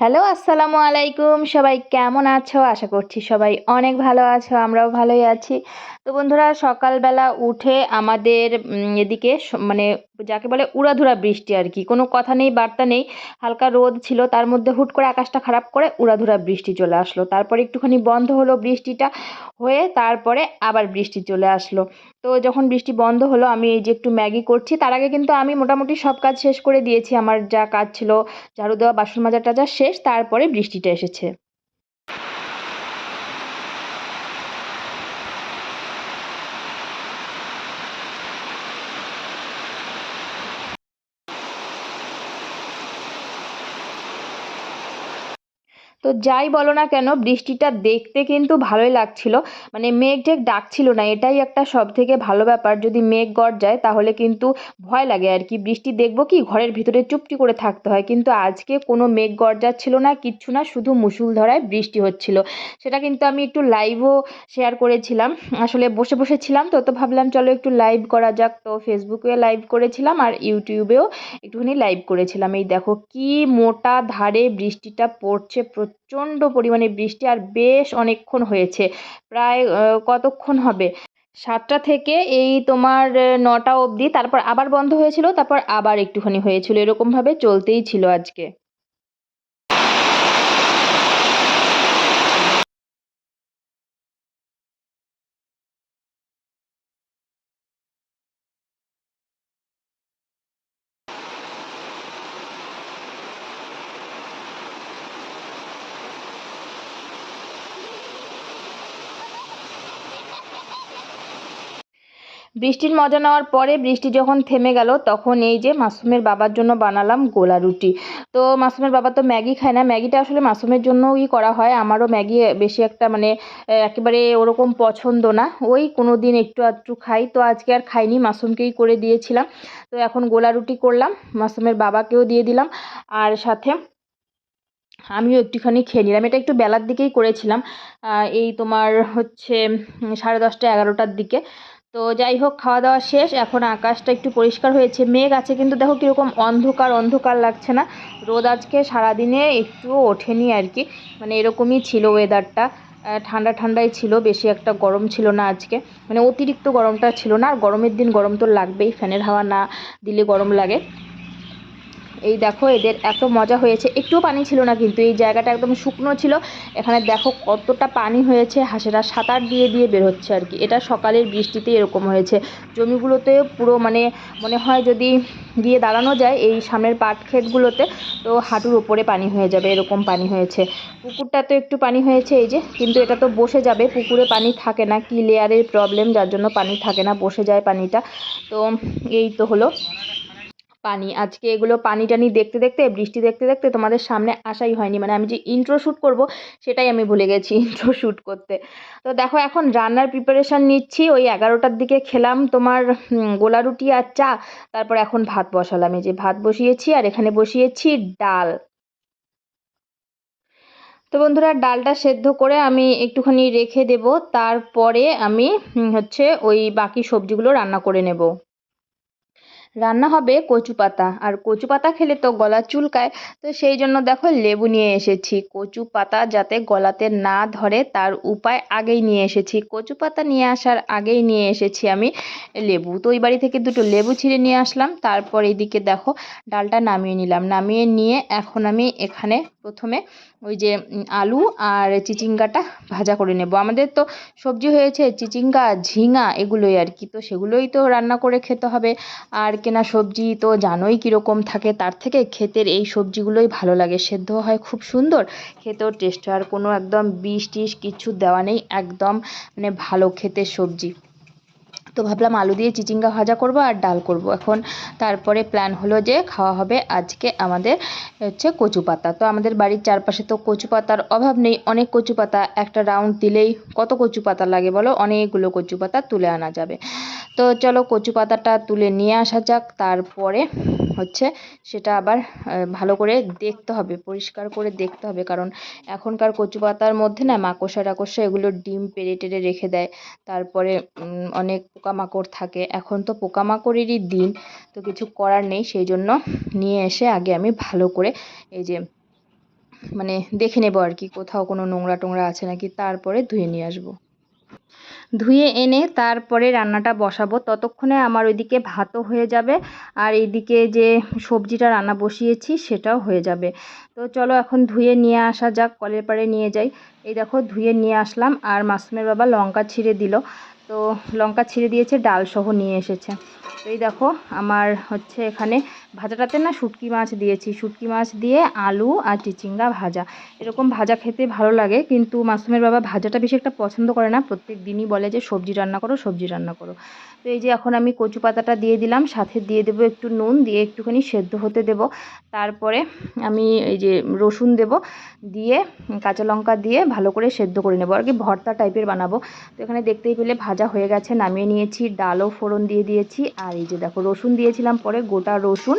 Hello, আসসালামু আলাইকুম। সবাই কেমন আছো? আশা করছি সবাই অনেক ভালো আছো, আমরাও ভালোই আছি। তো বন্ধুরা, সকালবেলা উঠে আমাদের এদিকে মানে যাকে বলে উড়াধুরা বৃষ্টি আর কি। কোনো কথা নেই, বার্তা নেই, হালকা রোদ ছিল, তার মধ্যে হুট করে আকাশটা খারাপ করে উড়াধুরা বৃষ্টি চলে আসলো। তারপরে একটুখানি বন্ধ হলো বৃষ্টিটা হয়ে, তারপরে আবার বৃষ্টি চলে আসলো। তো যখন বৃষ্টি বন্ধ হলো, আমি এই যে একটু ম্যাগি করছি, তার আগে কিন্তু আমি মোটামুটি সব কাজ শেষ করে দিয়েছি। আমার যা কাজ ছিল, ঝাড়ু দেওয়া, বাসন মাজা টাজা শেষ, তারপরে বৃষ্টিটা এসেছে। তো যাই বলো না কেন, বৃষ্টিটা দেখতে কিন্তু ভালোই লাগছিল। মানে মেঘ ঢেক ডাকছিল না, এটাই একটা সব থেকে ভালো ব্যাপার। যদি মেঘ গর্জায়, তাহলে কিন্তু ভয় লাগে আর কি। বৃষ্টি দেখব কি, ঘরের ভিতরে চুপটি করে থাকতে হয়। কিন্তু আজকে কোনো মেঘ গর্জাচ্ছিল না, কিচ্ছু না, শুধু মুষলধারায় বৃষ্টি হচ্ছিল। সেটা কিন্তু আমি একটু লাইভও শেয়ার করেছিলাম। আসলে বসে বসে ছিলাম তো তো ভাবলাম চলো একটু লাইভ করা যাক। তো ফেসবুকে লাইভ করেছিলাম আর ইউটিউবেও একটুখানি লাইভ করেছিলাম। এই দেখো কি মোটা ধারে বৃষ্টিটা পড়ছে প্রচণ্ড পরিমাণে বৃষ্টি আর বেশ অনেকক্ষণ হয়েছে। প্রায় কতক্ষণ হবে? সাতটা থেকে এই তোমার নটা অবধি, তারপর আবার বন্ধ হয়েছিল, তারপর আবার একটুখানি হয়েছিল। এরকমভাবে চলতেই ছিল আজকে। বৃষ্টির মজা নেওয়ার পরে বৃষ্টি যখন থেমে গেল, তখন এই যে মাসুমের বাবার জন্য বানালাম গোলা রুটি। তো মাসুমের বাবা তো ম্যাগি খায় না। ম্যাগিটা আসলে মাসুমের জন্যই করা হয়। আমারও ম্যাগি বেশি একটা মানে একেবারে ওরকম পছন্দ না। ওই কোনো দিন একটু আধটু খাই। তো আজকে আর খাইনি, মাসুমকেই করে দিয়েছিলাম। তো এখন গোলা রুটি করলাম। মাসুমের বাবাকেও দিয়ে দিলাম। আর সাথে আমিও একটুখানি খেয়ে নিলাম। এটা একটু বেলার দিকেই করেছিলাম। এই তোমার হচ্ছে, সাড়ে দশটা, এগারোটার দিকে। তো যাই হোক খাওয়া দাওয়া শেষ। এখন আকাশটা একটু পরিষ্কার হয়েছে। মেঘ আছে, কিন্তু দেখো কীরকম অন্ধকার অন্ধকার লাগছে না। রোদ আজকে সারাদিনে একটুও ওঠেনি আর কি। মানে এরকমই ছিল ওয়েদারটা ঠান্ডা ঠান্ডাই ছিল, বেশি একটা গরম ছিল না আজকে। মানে অতিরিক্ত গরমটা ছিল না। আর গরমের দিন গরম তো লাগবেই। ফ্যানের হাওয়া না দিলে গরম লাগে। এই দেখো, এদের এত মজা হয়েছে। একটুও পানি ছিল না কিন্তু, এই জায়গাটা একদম শুকনো ছিল। এখানে দেখো কতটা পানি হয়েছে, হাঁসেরা সাঁতার দিয়ে দিয়ে বের হচ্ছে আর কি। এটা সকালের বৃষ্টিতে এরকম হয়েছে। জমিগুলোতে পুরো মানে মনে হয় যদি গিয়ে দাঁড়ানো যায় এই সামনের পাট ক্ষেতগুলোতে, তো হাঁটুর ওপরে পানি হয়ে যাবে, এরকম পানি হয়েছে। পুকুরটা তো একটু পানি হয়েছে এই যে, কিন্তু এটা তো বসে যাবে, পুকুরে পানি থাকে না, কি লেয়ারের প্রবলেম যার জন্য পানি থাকে না, বসে যায় পানিটা। তো এই তো হলো। পানি। আজকে এগুলো পানি টানি দেখতে দেখতে, বৃষ্টি দেখতে দেখতে তোমাদের সামনে আসাই হয়নি। মানে আমি যে ইন্ট্রো শ্যুট করব, সেটাই আমি ভুলে গেছি ইন্ট্রো শ্যুট করতে। তো দেখো এখন রান্নার প্রিপারেশান নিচ্ছি। ওই এগারোটার দিকে খেলাম তোমার গোলা রুটি আর চা। তারপর এখন ভাত বসালাম। এই যে ভাত বসিয়েছি আর এখানে বসিয়েছি ডাল। তো বন্ধুরা, ডালটা সেদ্ধ করে আমি একটুখানি রেখে দেব। তারপরে আমি হচ্ছে ওই বাকি সবজিগুলো রান্না করে নেব। রান্না হবে কচু পাতা। আর কচু পাতা খেলে তো গলা চুলকায়। তো সেই জন্য দেখো লেবু নিয়ে এসেছি। কচু পাতা যাতে গলাতে না ধরে তার উপায় আগেই নিয়ে এসেছি। কচু পাতা নিয়ে আসার আগেই নিয়ে এসেছি আমি লেবু। তো ওই বাড়ি থেকে দুটো লেবু ছিঁড়ে নিয়ে আসলাম। তারপর এদিকে দেখো ডালটা নামিয়ে নিলাম। নামিয়ে নিয়ে এখন আমি এখানে প্রথমে ওই যে আলু আর চিচিঙ্গাটা ভাজা করে নেব। আমাদের তো সবজি হয়েছে চিচিঙ্গা, ঝিঙা এগুলোই আর কি। তো সেগুলোই তো রান্না করে খেতে হবে। আর কেনা সবজি তো জানোই কীরকম থাকে, তার থেকে ক্ষেতের এই সবজিগুলোই ভালো লাগে। সেদ্ধ হয় খুব সুন্দর, খেতেও টেস্ট হয়। আর কোনো একদম বিষ টিষ কিছু দেওয়া নেই, একদম মানে ভালো ক্ষেতের সবজি। তো ভাবলাম আলু দিয়ে চিচিঙ্গা ভাজা করব আর ডাল করব। এখন তারপরে প্ল্যান হলো যে খাওয়া হবে আজকে আমাদের হচ্ছে কচু পাতা। তো আমাদের বাড়ির চারপাশে তো কচু পাতার অভাব নেই, অনেক কচু পাতা একটা রাউন্ড দিলেই কত কচু পাতা লাগে বলো? অনেকগুলো কচু পাতা তুলে আনা যাবে। তো চলো কচু পাতাটা তুলে নিয়ে আসা যাক, তারপরে হচ্ছে, সেটা আবার ভালো করে দেখতে হবে, পরিষ্কার করে দেখতে হবে। কারণ এখনকার কচু পাতার মধ্যে না, মাকড়সা টাকড়সা এগুলো ডিম পেড়ে টেড়ে রেখে দেয়। তারপরে অনেক পোকামাকড় থাকে। এখন তো পোকামাকড়েরই দিন, তো কিছু করার নেই। সেই জন্য নিয়ে এসে আগে আমি ভালো করে এই যে মানে দেখে নেব আর কি, কোথাও কোনো নোংরা টোংরা আছে নাকি, তারপরে ধুয়ে নিয়ে আসব। ধুয়ে এনে তারপরে রান্নাটা বসাবো। ততক্ষণে আমার ওইদিকে ভাতও হয়ে যাবে আর এইদিকে যে সবজিটা রান্না বসিয়েছি সেটাও হয়ে যাবে। তো চলো এখন ধুয়ে নিয়ে আসা যাক, কলের পাড়ে নিয়ে যাই। এই দেখো ধুয়ে নিয়ে আসলাম আর মাসুমের বাবা লঙ্কা ছিঁড়ে দিল। তো লঙ্কা ছিঁড়ে দিয়েছে ডাল সহ নিয়ে এসেছে। এই দেখো আমার হচ্ছে এখানে ভাজাটাতে না শুটকি মাছ দিয়েছি। শুটকি মাছ দিয়ে আলু আর চিচিঙ্গা ভাজা। এরকম ভাজা খেতে ভালো লাগে, কিন্তু মাসুমের বাবা ভাজাটা বেশি একটা পছন্দ করে না। প্রত্যেক দিনই বলে যে, সবজি রান্না করো, সবজি রান্না করো। তো এই যে এখন আমি কচু পাতাটা দিয়ে দিলাম, সাথে দিয়ে দেবো একটু নুন, দিয়ে একটুখানি সেদ্ধ হতে দেব। তারপরে আমি এই যে রসুন দেব, দিয়ে কাঁচা লঙ্কা দিয়ে ভালো করে সেদ্ধ করে নেব। আর কি ভর্তা টাইপের বানাবো। তো এখানে দেখতেই পেলে ভাজা হয়ে গেছে, নামিয়ে নিয়েছি, ডালও ফোড়ন দিয়ে দিয়েছি। আর এই যে দেখো, রসুন দিয়েছিলাম পরে গোটা রসুন।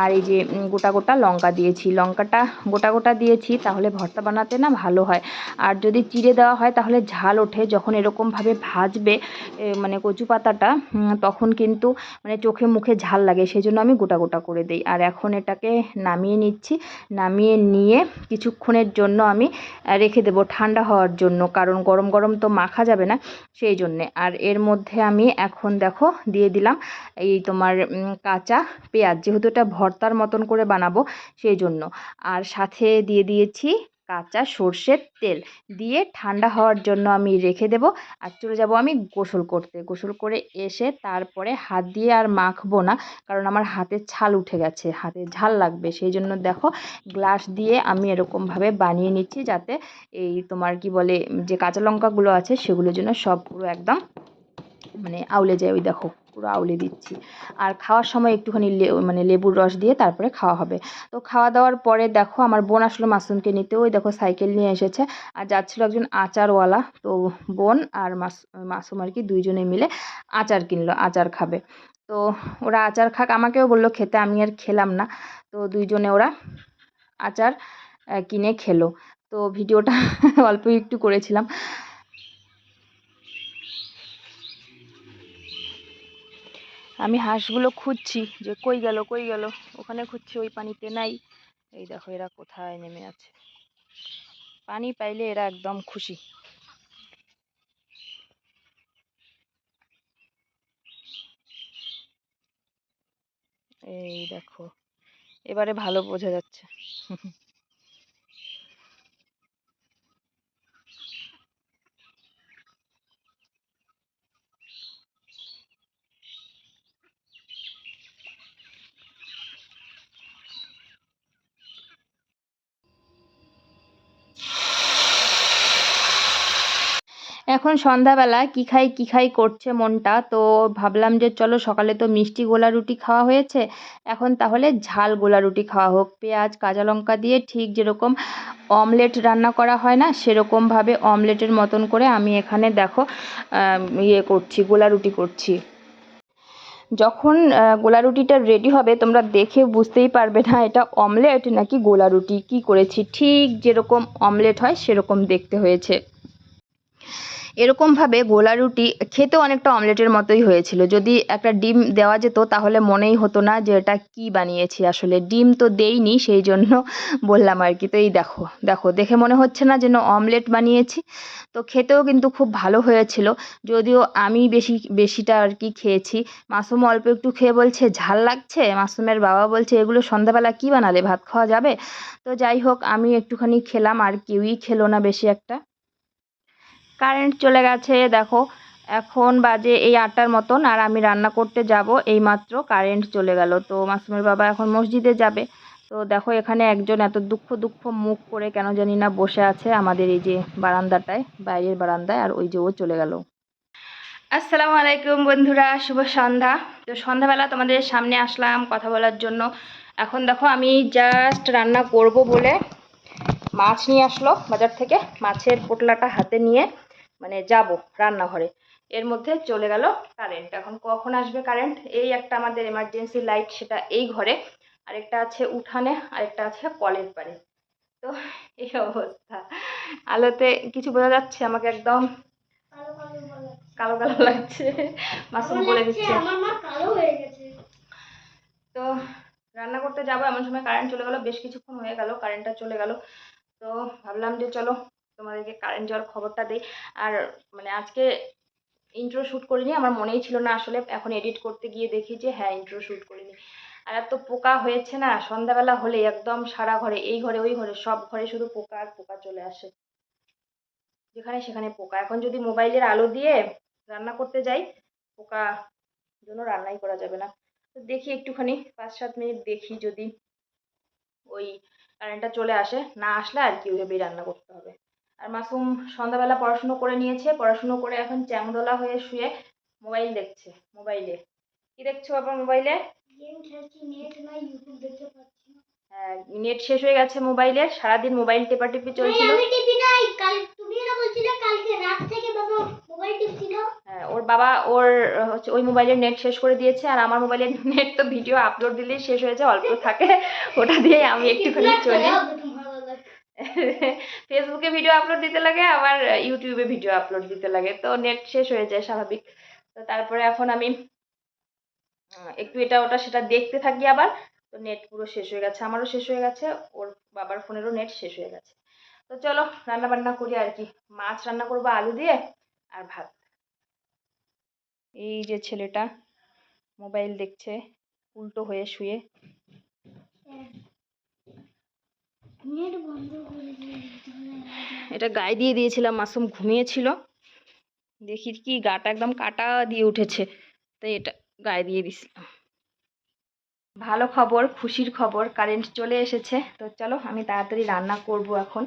আর এই যে গোটা গোটা লঙ্কা দিয়েছি। লঙ্কাটা গোটা গোটা দিয়েছি, তাহলে ভর্তা বানাতে না ভালো হয়। আর যদি চিড়ে দেওয়া হয়, তাহলে ঝাল ওঠে। যখন এরকমভাবে ভাজবে মানে কচু পাতাটা তখন কিন্তু মানে চোখে মুখে ঝাল লাগে। সেই জন্য আমি গোটা গোটা করে দিই। আর এখন এটাকে নামিয়ে নিচ্ছি। নামিয়ে নিয়ে কিছুক্ষণের জন্য আমি রেখে দেবো ঠান্ডা হওয়ার জন্য। কারণ গরম গরম তো মাখা যাবে না সেই জন্যে। আর এর মধ্যে আমি এখন দেখো, দিয়ে দিলাম এই তোমার কাঁচা পেঁয়াজ। যেহেতু এটা ভর্তার মতন করে বানাবো সেই জন্য। আর সাথে দিয়ে দিয়েছি কাঁচা সর্ষের তেল। দিয়ে ঠান্ডা হওয়ার জন্য আমি রেখে দেব। আর চলে যাব আমি গোসল করতে। গোসল করে এসে তারপরে হাত দিয়ে আর মাখবো না, কারণ আমার হাতে ছাল উঠে গেছে, হাতে ঝাল লাগবে। সেই জন্য দেখো, গ্লাস দিয়ে আমি এরকমভাবে বানিয়ে নিচ্ছি যাতে এই তোমার কি বলে, যে কাঁচা লঙ্কাগুলো আছে সেগুলোর জন্য সব পুরো একদম মানে আউলে যায় ওই দেখো। পুরো আউলে দিচ্ছি। আর খাওয়ার সময় একটুখানি মানে লেবুর রস দিয়ে তারপরে খাওয়া হবে। তো খাওয়া দাওয়ার পরে দেখো আমার বোন আসলো মাসুমকে নিতে। ওই দেখো সাইকেল নিয়ে এসেছে। আর যাচ্ছিল একজন আচারওয়ালা। তো বোন আর মাস, মাসুম আর কি দুইজনে মিলে আচার কিনলো, আচার খাবে। তো ওরা আচার খাক। আমাকেও বলল খেতে, আমি আর খেলাম না। তো দুইজনে ওরা আচার কিনে খেলো। তো ভিডিওটা অল্প একটু করেছিলাম। আমি হাঁসগুলো খুঁজছি, যে কই গেল কই গেল? ওখানে খুঁজছি, ওই পানিতে নাই। এই দেখো এরা কোথায় নেমে আছে। পানি পাইলে এরা একদম খুশি। এই দেখো, এবারে ভালো বোঝা যাচ্ছে। এখন সন্ধ্যাবেলা, কী খাই কী খাই করছে মনটা, তো ভাবলাম যে চলো সকালে তো মিষ্টি গোলা রুটি খাওয়া হয়েছে, এখন তাহলে ঝাল গোলা রুটি খাওয়া হোক। পেঁয়াজ, কাঁচা লঙ্কা দিয়ে ঠিক যেরকম অমলেট রান্না করা হয় না, সেরকমভাবে অমলেটের মতন করে আমি এখানে দেখো ইয়ে করছি, গোলা রুটি করছি। যখন গোলা রুটিটা রেডি হবে, তোমরা দেখে বুঝতেই পারবে না এটা অমলেট নাকি গোলা রুটি, কী করেছি? ঠিক যেরকম অমলেট হয়, সেরকম দেখতে হয়েছে। এরকমভাবে গোলা রুটি খেতেও অনেকটা অমলেটের মতোই হয়েছিল। যদি একটা ডিম দেওয়া যেত তাহলে মনেই হতো না যে এটা কি বানিয়েছি। আসলে ডিম তো দেইনি, সেই জন্য বললাম আর কি। তো এই দেখো দেখো, দেখে মনে হচ্ছে না যেন অমলেট বানিয়েছি। তো খেতেও কিন্তু খুব ভালো হয়েছিল। যদিও আমি বেশি, বেশিটা আর কি খেয়েছি। মাসুম অল্প একটু খেয়ে বলছে, ঝাল লাগছে? মাসুমের বাবা বলছে, এগুলো সন্ধ্যাবেলা কি বানালে, ভাত খাওয়া যাবে? তো যাই হোক, আমি একটুখানি খেলাম, আর কেউই খেলো না বেশি একটা। কারেন্ট চলে গেছে, দেখো। এখন বাজে এই আটটার মতন আর আমি রান্না করতে যাব, এইমাত্র কারেন্ট চলে গেল। তো মাসুমের বাবা এখন মসজিদে যাবে। তো দেখো এখানে একজন এত দুঃখ দুঃখ মুখ করে কেন জানি না বসে আছে আমাদের এই যে বারান্দাটায়, বাইরের বারান্দায়, আর ওই যে ও চলে গেল। আসসালামু আলাইকুম বন্ধুরা, শুভ সন্ধ্যা। তো সন্ধ্যাবেলা তোমাদের সামনে আসলাম কথা বলার জন্য। এখন দেখো আমি জাস্ট রান্না করব বলে মাছ নিয়ে আসলো বাজার থেকে, মাছের পোটলাটা হাতে নিয়ে। মানে যাব রান্নাঘরে। এর মধ্যে চলে গেল কারেন্ট এখন কখন আসবে কারেন্ট এই একটা আমাদের এমার্জেন্সি লাইট সেটা এই ঘরে। আরেকটা আছে উঠানে আরেকটা আছে কলের পাড়ে। তো এই অবস্থা। আলোতে কিছু বোঝা যাচ্ছে? আমাকে একদম কালো কালো লাগছে। মাসুম বলে দিচ্ছে। তো রান্না করতে যাব এমন সময় কারেন্ট চলে গেল বেশ কিছুক্ষণ হয়ে গেল কারেন্টটা চলে গেল। তো ভাবলাম যে চলো তোমাদেরকে কারেন্ট যাওয়ার খবরটা দিই। আর মানে আজকে ইন্ট্রো শ্যুট করিনি, আমার মনেই ছিল না আসলে এখন এডিট করতে গিয়ে দেখি যে হ্যাঁ ইন্ট্রো শ্যুট করিনি। আর এত পোকা হয়েছে না, সন্ধ্যাবেলা হলে একদম সারা ঘরে, এই ঘরে, ওই ঘরে, সব ঘরে শুধু পোকা আর পোকা চলে আসে। যেখানে সেখানে পোকা। এখন যদি মোবাইলের আলো দিয়ে রান্না করতে যাই, পোকা জন্য রান্নাই করা যাবে না। তো দেখি একটুখানি পাঁচ সাত মিনিট দেখি যদি ওই কারেন্টটা চলে আসে, না আসলে আর কি ওইভাবেই রান্না করতে হবে। আর মাসুম সন্ধ্যাবেলা পড়াশুনো করে নিয়েছে। পড়াশুনো করে এখন চ্যাংদোলা হয়ে শুয়ে মোবাইল দেখছে মোবাইলে। কি দেখছ বাবা মোবাইলে? হ্যাঁ নেট শেষ হয়ে গেছে মোবাইলের সারাদিন মোবাইল টেপাটিপি চলছিল। মোবাইল টিপছিল। হ্যাঁ ওর বাবা ওর হচ্ছে ওই মোবাইলের নেট শেষ করে দিয়েছে আর আমার মোবাইলের নেট তো ভিডিও আপলোড দিলেই শেষ হয়ে যায় অল্প থাকে। ওটা দিয়ে আমি একটুখানি চলি। ফেসবুকে ভিডিও আপলোড দিতে লাগে, আবার ইউটিউবে ভিডিও আপলোড দিতে লাগে। তো নেট শেষ হয়ে যায় স্বাভাবিক। তো তারপরে এখন আমি একটু এটা ওটা সেটা দেখতে থাকি আবার। তো নেট পুরো শেষ হয়ে গেছে, আমারও শেষ হয়ে গেছে, ওর বাবার ফোনেরও নেট শেষ হয়ে গেছে। তো চলো রান্না বান্না করি আর কি। মাছ রান্না করব আলু দিয়ে আর ভাত। এই যে ছেলেটা মোবাইল দেখছে, উল্টো হয়ে শুয়ে নেট বন্ধ করে দিয়ে এটা গায়ে দিয়ে দিয়েছিলাম, মাসুম ঘুমিয়েছিল। দেখি কি গাটা একদম কাটা দিয়ে উঠেছে, তাই এটা গায়ে দিয়ে দিছিলাম। ভালো খবর, খুশির খবর কারেন্ট চলে এসেছে। তো চলো, আমি তাড়াতাড়ি রান্না করব এখন।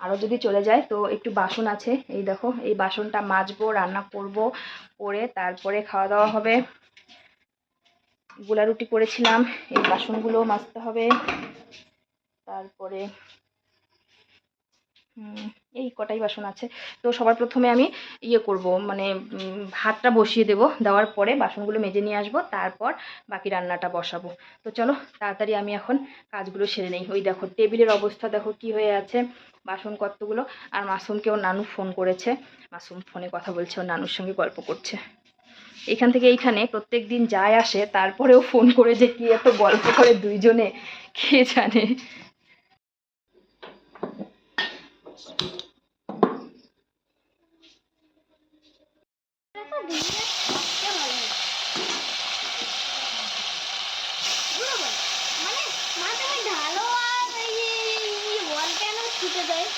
আরও যদি চলে যায়, তো একটু বাসন আছে। এই দেখো, এই বাসনটা মাজবো, রান্না করব, করে তারপরে খাওয়া দাওয়া হবে। গোলা রুটি করেছিলাম, এই বাসনগুলো মাজতে হবে। তারপরে এই কটাই বাসন আছে। তো সবার প্রথমে আমি ইয়ে করব মানে ভাতটা বসিয়ে দেব। দেওয়ার পরে বাসনগুলো মেজে নিয়ে আসব, তারপর বাকি রান্নাটা বসাবো। তো চলো, তাড়াতাড়ি আমি এখন কাজগুলো সেরে নেই। ওই দেখো, টেবিলের অবস্থা দেখো কি হয়ে আছে, বাসন কতগুলো। আর মাসুমকে ওর নানু ফোন করেছে। মাসুম ফোনে কথা বলছে, ওর নানুর সঙ্গে গল্প করছে। এখান থেকে এইখানে প্রত্যেক দিন যায় আসে, তারপরেও ফোন করে যে কি এত গল্প করে দুইজনে, কে জানে দেখো দিনের সবচেয়ে ভালো পুরো বল মানে মাথায় ঢালো আর বল কেন ছুটে দেয়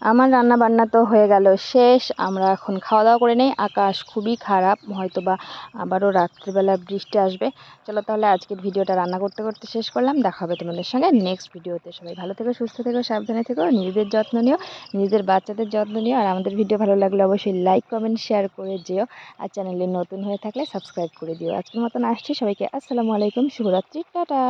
আমার রান্না বান্না তো হয়ে গেল শেষ, আমরা এখন খাওয়া দাওয়া করে নেই। আকাশ খুবই খারাপ হয়তো বা আবারও রাত্রিবেলা বৃষ্টি আসবে। চলো তাহলে আজকের ভিডিওটা রান্না করতে করতে শেষ করলাম। দেখা হবে তোমাদের সঙ্গে নেক্সট ভিডিওতে। সবাই ভালো থেকো, সুস্থ থেকো, সাবধানে থেকো, নিজেদের যত্ন নিও, নিজেদের বাচ্চাদের যত্ন নিও। আর আমাদের ভিডিও ভালো লাগলে অবশ্যই লাইক কমেন্ট শেয়ার করে যেও। আর চ্যানেলে নতুন হয়ে থাকলে সাবস্ক্রাইব করে দিও। আজকের মতন আসছি সবাইকে। আসসালামু আলাইকুম, শুভরাত্রি, টাটা।